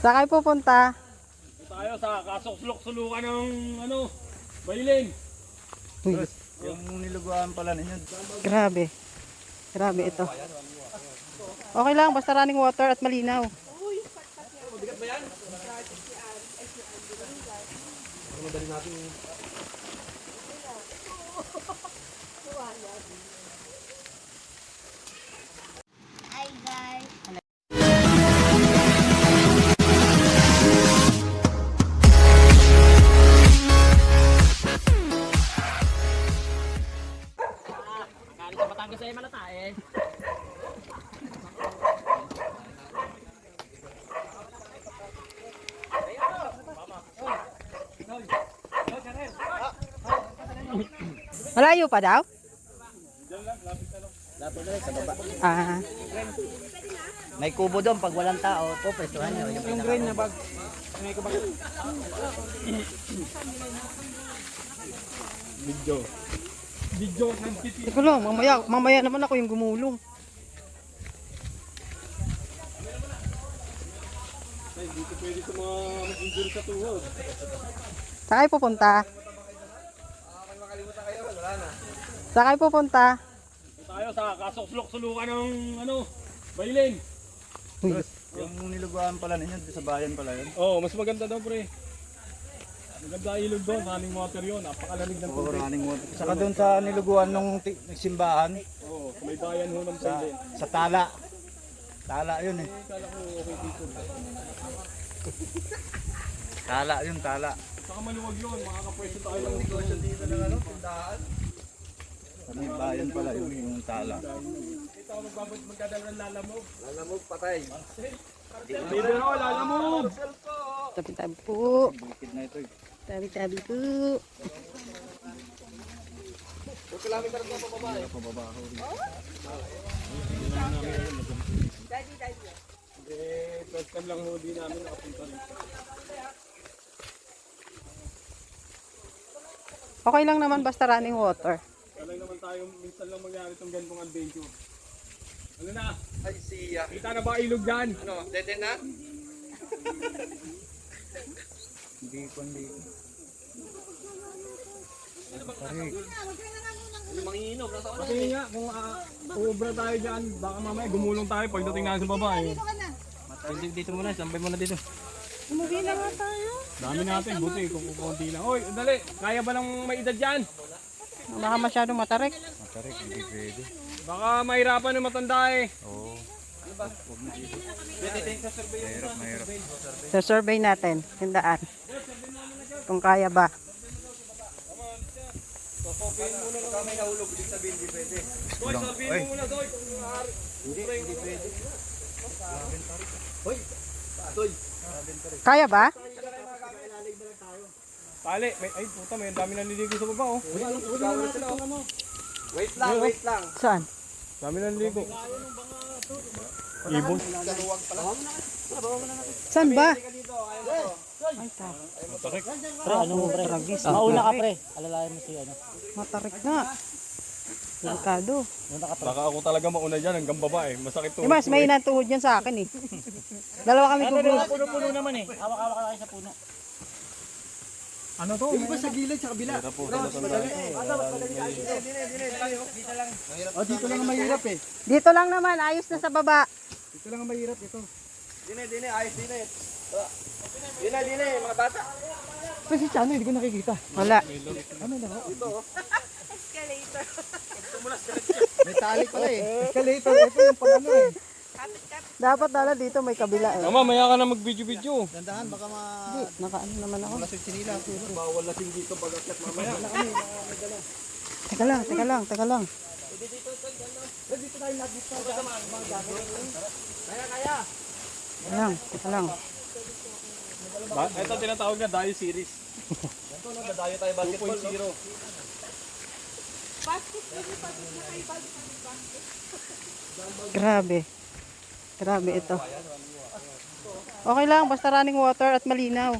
Saan kayo pupunta? Tayo sa kasuksulok-sulukan ng ano, Bailin. Uy, Yung niluguan pala ninyo. grabe. Grabe ito. Okay lang, basta running water at malinaw. Hi Malayo pa daw? Lapit na sa baba. Ah, May kubo doon pag walang tao. Po, pwestuhan nyo. Yung, yung green na bag. Video. Video ng titi. teka lang, mamaya, mamaya naman ako yung gumulong. Ay, dito pwede sa mga mag-injury sa tuhod. Saan kayo pupunta? Saan kayo pupunta? Tayo sa kasuksulok-sulukan ng ano, Bailin. Uy, yung niluguan pala ninyo. Sa bayan pala yun. Oo, oh, mas maganda daw pre. Maganda ilog doon, running water yun. Napakalamig ng Oo, tubig. running water. Saka doon sa niluguan nung ti- simbahan. Oo, sa may bayan ho ng Sa, Bailin. sa tala. Tala yun eh. Kala ko okay dito. Tala yun, tala. Saka maluwag yun, makakapwesto tayo ng negosyo dito ng ano, tindahan. Sa may bayan pala yun, yung tala. Ito ako magbabot magkadala ng lalamog. Lalamog patay. Na ako, lalamog! tabi-tabi po. Bukid na ito eh. Tabi-tabi po. Eh, first time lang din namin nakapunta rin. Okay lang naman basta running water. Kaya naman tayo, minsan lang mangyari itong ganitong adventure. Ano na? Ay, siya. Kita na ba ilog dyan? Ano, dede na? Hindi ko, hindi ko. Kasi nga, kung uh, uubra tayo dyan, baka mamaya gumulong tayo pagdating natin sa baba eh. Dito, dito muna, sambay muna dito. Umuwi na nga tayo. Dami natin, buti kung kukunti lang. Oy, dali, kaya ba ng may edad dyan? Baka masyadong matarik. Matarik, hindi pwede. Baka mahirapan ng matanda eh. Oo. Mahirap, mahirap. Sa survey natin, tindaan. Kung kaya ba. Toy, sabihin mo muna, Toy. Kaya ba? Pali, may, ay puta, may ang dami naliligo sa baba oh. Wait lang, wait lang. Saan? Dami naliligo. Ibon. Saan ba? Ay, ta. Matarik. Pre, ano mo pre? Mauna ka pre, alalayan mo si ano. Matarik nga. Delikado. Baka ako talaga mauna dyan hanggang baba eh. Masakit to. Eh, mas may tuhod yan sa akin eh. Dalawa kami Pero gugulong. puno-puno naman eh. Hawak-hawak ka kayo sa puno. Ano to? Yung ba sa gilid, sa kabila? Hirap po sa matanda. Oh, dito lang ang mahirap eh. Dito lang naman, ayos na sa baba. Dito lang ang mahirap ito. Dine, dine, ayos dine. Dine, dine, mga bata. Pa si Chano, hindi ko nakikita. Wala. May tali pala eh. Escalator, ito yung pang ano eh. Dapat dala dito may kabila eh. Mama, maya ka na mag-video-video. Dandahan, baka ma... Hindi, nakaano naman ako. Malasig sinila. Bawal lasing dito pag akyat mamaya. Teka lang, teka lang, teka lang. Teka lang, teka lang. Ito tinatawag na Dayo series. Ito na, dadayo tayo basketball 2.0. Grabe. Grabe ito. Okay lang, basta running water at malinaw.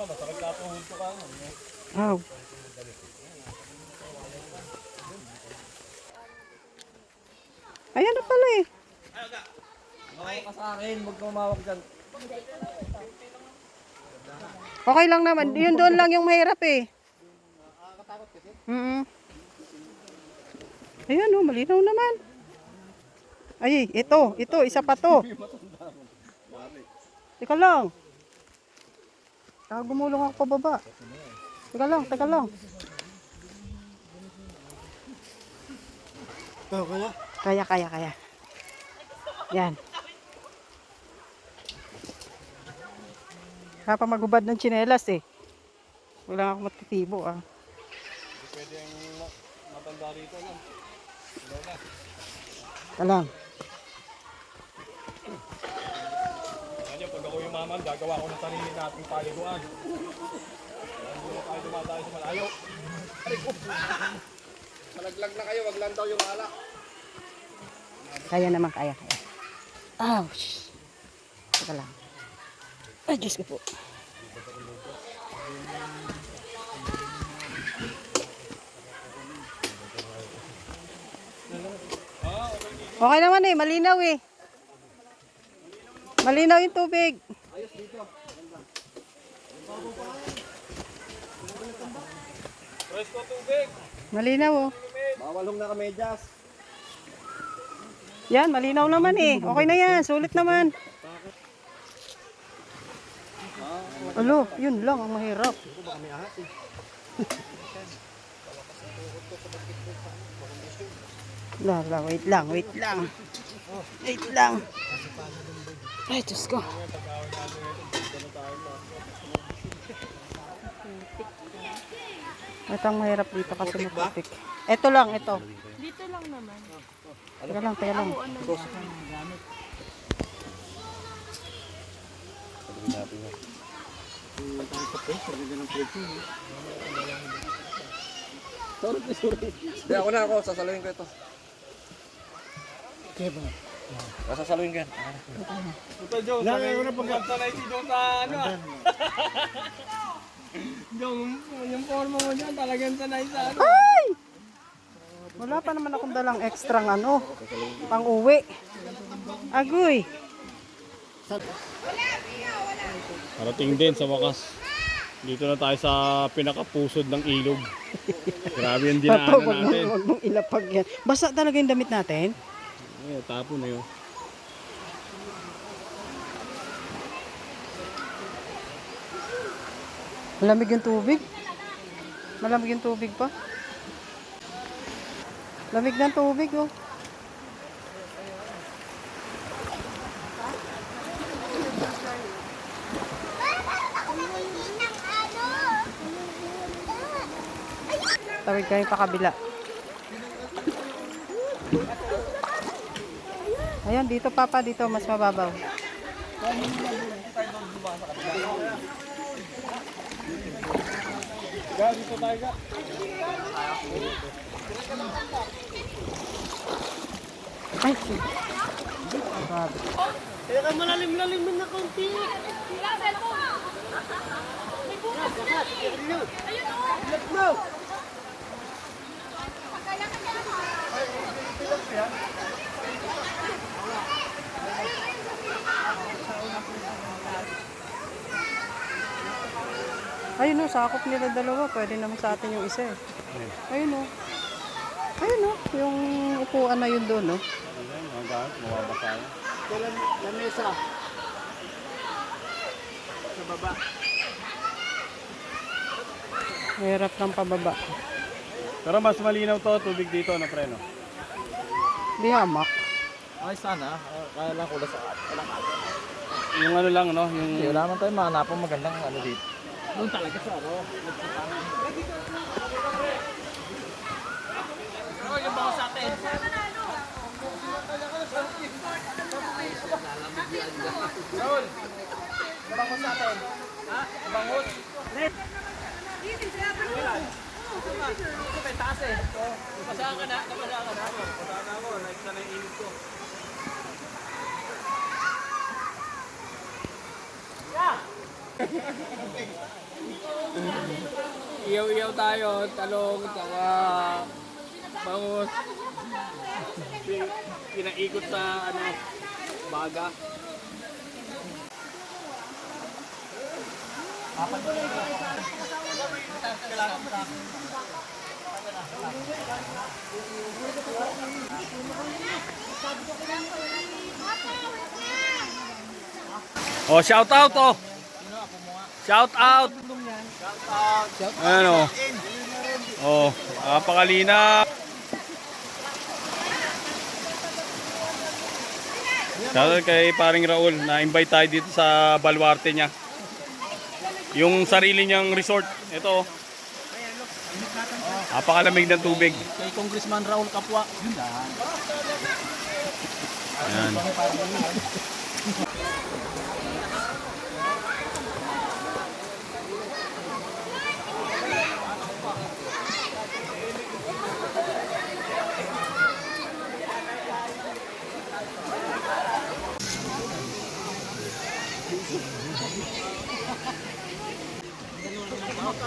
Wala, masakit na po hunto ka. Wow. Ayan na pala eh. Mawak ka sa akin, dyan. Okay lang naman. Yun doon lang yung mahirap eh. Mm Ayan oh, malinaw naman. Ay, ito, ito, isa pa to. Teka lang. Gumulong ako pababa. Teka lang, teka lang. Kaya, kaya, kaya. Yan. Kaya pa magubad ng tsinelas eh. Wala akong matitibo ah. Pwede yung matanda rito. Lang. Kanya, pag ako yumaman, gagawa ko ng sarili nating paliguan. Hindi na tayo dumadayo sa malayo. Malaglag na kayo, wag lang daw yung alak. Kaya naman, kaya, kaya. Ouch! Teka lang. Ay, Diyos ko po. Okay naman eh, malinaw eh. Malinaw yung tubig. Presko tubig! Malinaw oh. Bawal hong nakamedyas. Yan, malinaw naman eh. Okay na yan, sulit naman. Alo, yun lang ang mahirap. La, la, wait lang, wait lang. Wait lang. Ay, Diyos ko. Ito ang mahirap dito kasi maputik. Ito lang, ito. Dito lang naman. Teka lang, teka lang. Hindi, ako na ako, sasaluhin ko ito. Sasaluhin ko yan. Ito, Joe. Sanay, sanay si Joe sa ano ah. Joe, yung forma mo dyan, talagang sanay sa ano. Ay! Wala pa naman akong dalang extra ano, pang uwi. Agoy. Parating din sa wakas. Dito na tayo sa pinakapusod ng ilog. Grabe yung dinaanan mong, natin. wag mong ilapag yan. Basa talaga yung damit natin. Ay, tapo na yun. Malamig yung tubig. Malamig yung tubig pa. Lamig ng tubig, oh. Tawid kayo pa kabila. Ayan, dito papa, dito mas mababaw. Dito tayo ga. Ay, shit. Grabe. Ayun o, sakop nila dalawa. Pwede naman sa atin yung isa eh. Ayun o. Ayun o, yung upuan na yun doon o. Ayan, mga gamit, mawabasa yan. Hirap ng pababa. Pero mas malinaw to, tubig dito, ano preno? Di hamak. Ay, sana. Ah, Kaya lang kulas sa Walang. Yung ano lang, no? Yung... Hindi, wala naman tayo mahanapang magandang ano dito. Doon talaga sa ano. Ano yung bago sa atin? Raul, bangus sa atin. Ha? Bangus. Ito may taas eh. Pasaan ka na, napasaan ka na ako. Pasaan like sa naiinit. Yeah! Iyaw-iyaw tayo, talong, taka, bangus. Pinaikot sa ano, baga. Apat ko lang. Oh, shout out oh. Shout out. Ano? Oh, napakalina. Shout out kay paring Raul, na-invite tayo dito sa baluarte niya. Yung sarili niyang resort. Ito. Napakalamig ng tubig. Kay Congressman Raul Kapwa. Yun lang. Ayan. Pa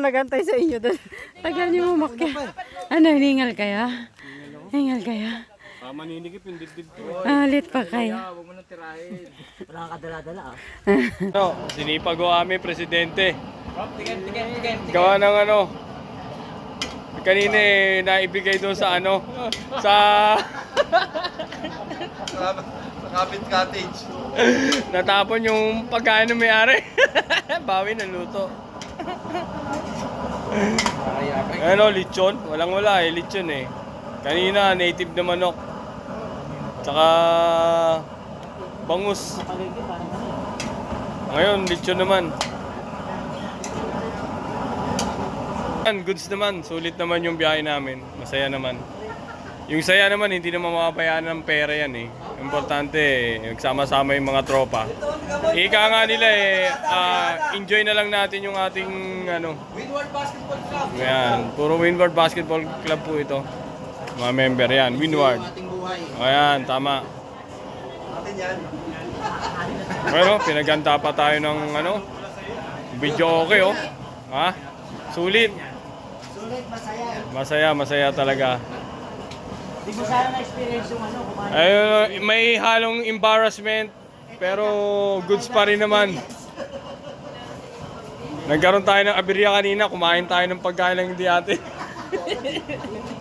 nagantay sa inyo doon. Tagal niyo umakyat. Ano, hiningal kaya? Hiningal kaya? Ah, maninikip yung dibdib ko. Alit pa kayo. Wala kang kadala-dala ah. Ano, sinipag ko kami, presidente. Gawa ng ano, kanina eh, naibigay doon sa ano, sa Sa Kapit Cottage. natapon yung pagkain ng may-ari. Bawi ng luto. Ano, lechon? Walang wala eh, lechon eh. Kanina, native na manok. Tsaka bangus. Ngayon, lechon naman. Yan, Goods naman, sulit naman yung biyahe namin. Masaya naman. Yung saya naman, hindi naman mapabayaan ng pera yan eh. Importante, eh, nagsama-sama yung mga tropa. Ika nga nila eh, ah, enjoy na lang natin yung ating ano. Windward Basketball Club. Ayan, puro Windward Basketball Club po ito. Mga member yan, Windward. Buhay. Ayan, tama. Atin yan. Pero pinaganda pa tayo ng ano, video okay oh. Ha? Sulit. Masaya, masaya talaga. Di mo sana na-experience yung ano, kumain. Ayun, may halong embarrassment pero goods pa rin naman. Nagkaroon tayo ng abirya kanina, kumain tayo ng pagkain ng hindi ate.